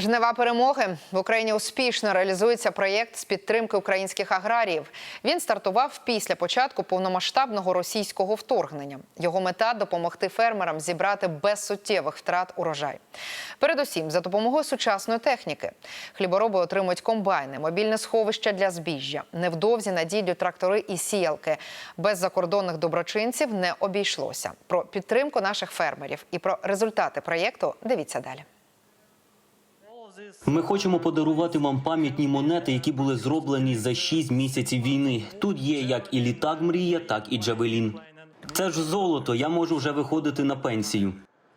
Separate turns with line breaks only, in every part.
Жнива перемоги в Україні успішно реалізується проєкт з підтримки українських аграріїв. Він стартував після початку повномасштабного російського вторгнення. Його мета допомогти фермерам зібрати без суттєвих втрат урожай. Передусім, за допомогою сучасної техніки. Хлібороби отримують комбайни, мобільне сховище для збіжжя. Невдовзі надійдуть трактори і сіялки. Без закордонних доброчинців не обійшлося. Про підтримку наших фермерів і про результати проєкту дивіться далі.
Ми хочемо подарувати вам пам'ятні монети, які були зроблені за 6 місяців війни. Тут є як і літак мрія, так і Джавелін. Це ж золото. Я можу вже виходити на пенсію.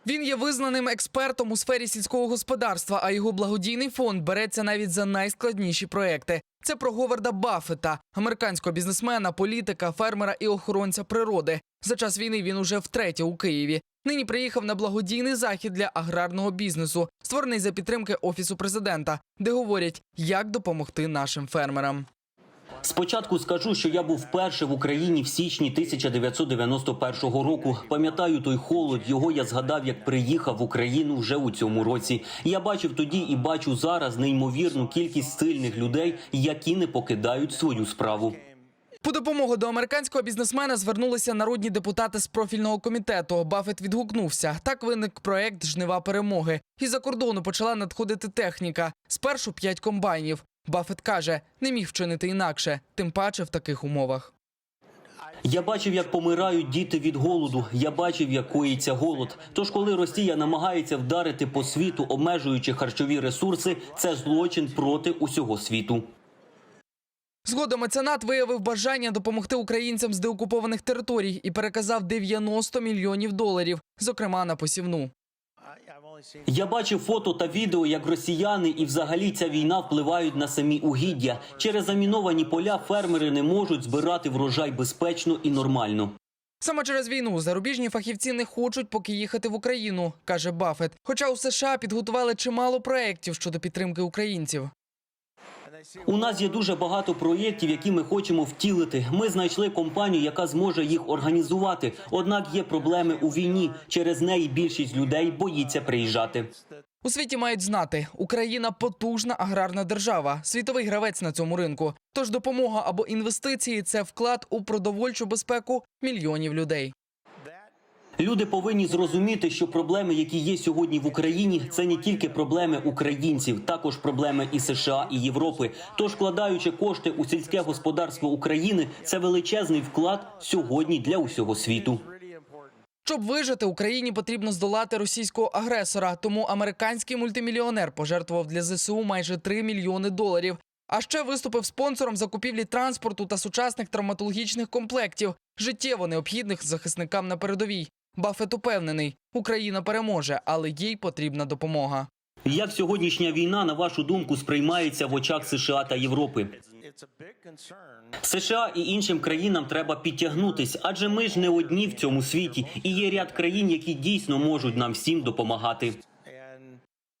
Він є визнаним експертом у сфері сільського господарства, а його благодійний фонд береться навіть за найскладніші проекти. Це про Говарда Баффета, американського бізнесмена, політика, фермера і охоронця природи. За час війни він уже втретє у Києві. Нині приїхав на благодійний захід для аграрного бізнесу, створений за підтримки офісу президента, де говорять, як допомогти нашим фермерам.
Спочатку скажу, що я був вперше в Україні в січні 1991 року. Пам'ятаю той холод. Його я згадав, як приїхав в Україну вже у цьому році. Я бачив тоді і бачу зараз неймовірну кількість сильних людей, які не покидають свою справу.
По допомогу до американського бізнесмена звернулися народні депутати з профільного комітету. Баффет відгукнувся. Так виник проект Жнива перемоги. І за кордону почала надходити техніка. Спершу п'ять комбайнів. Баффет каже, не міг вчинити інакше, тим паче в таких умовах.
Я бачив, як помирають діти від голоду. Я бачив, як коїться голод. Тож, коли Росія намагається вдарити по світу, обмежуючи харчові ресурси, це злочин проти усього світу.
Згодом меценат виявив бажання допомогти українцям з деокупованих територій і переказав 90 мільйонів доларів, зокрема на посівну.
Я бачив фото та відео, як росіяни і взагалі ця війна впливають на самі угіддя. Через заміновані поля фермери не можуть збирати врожай безпечно і нормально.
Саме через війну зарубіжні фахівці не хочуть поки їхати в Україну, каже Баффет. Хоча у США підготували чимало проєктів щодо підтримки українців.
У нас є дуже багато проєктів, які ми хочемо втілити. Ми знайшли компанію, яка зможе їх організувати. Однак є проблеми у війні. Через неї більшість людей боїться приїжджати.
У світі мають знати, Україна потужна аграрна держава, світовий гравець на цьому ринку. Тож допомога або інвестиції це вклад у продовольчу безпеку мільйонів людей.
Люди повинні зрозуміти, що проблеми, які є сьогодні в Україні, це не тільки проблеми українців, також проблеми і США, і Європи. Тож, вкладаючи кошти у сільське господарство України, це величезний вклад сьогодні для усього світу.
Щоб вижити, Україні потрібно здолати російського агресора. Тому американський мультимільйонер пожертвував для ЗСУ майже 3 мільйони доларів. А ще виступив спонсором закупівлі транспорту та сучасних травматологічних комплектів, життєво необхідних захисникам на передовій. Баффет упевнений, Україна переможе, але їй потрібна допомога.
Як сьогоднішня війна, на вашу думку, сприймається в очах США та Європи? США і іншим країнам треба підтягнутись, адже ми ж не одні в цьому світі, і є ряд країн, які дійсно можуть нам всім допомагати.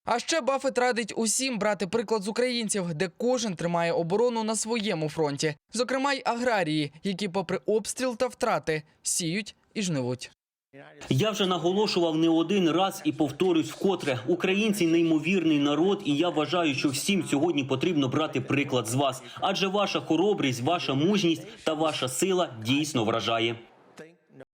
А ще Баффет радить усім брати приклад з українців, де кожен тримає оборону на своєму фронті, зокрема й аграрії, які, попри обстріл та втрати, сіють і жнивуть.
Я вже наголошував не один раз і повторюсь вкотре: українці неймовірний народ, і я вважаю, що всім сьогодні потрібно брати приклад з вас, адже ваша хоробрість, ваша мужність та ваша сила дійсно вражає.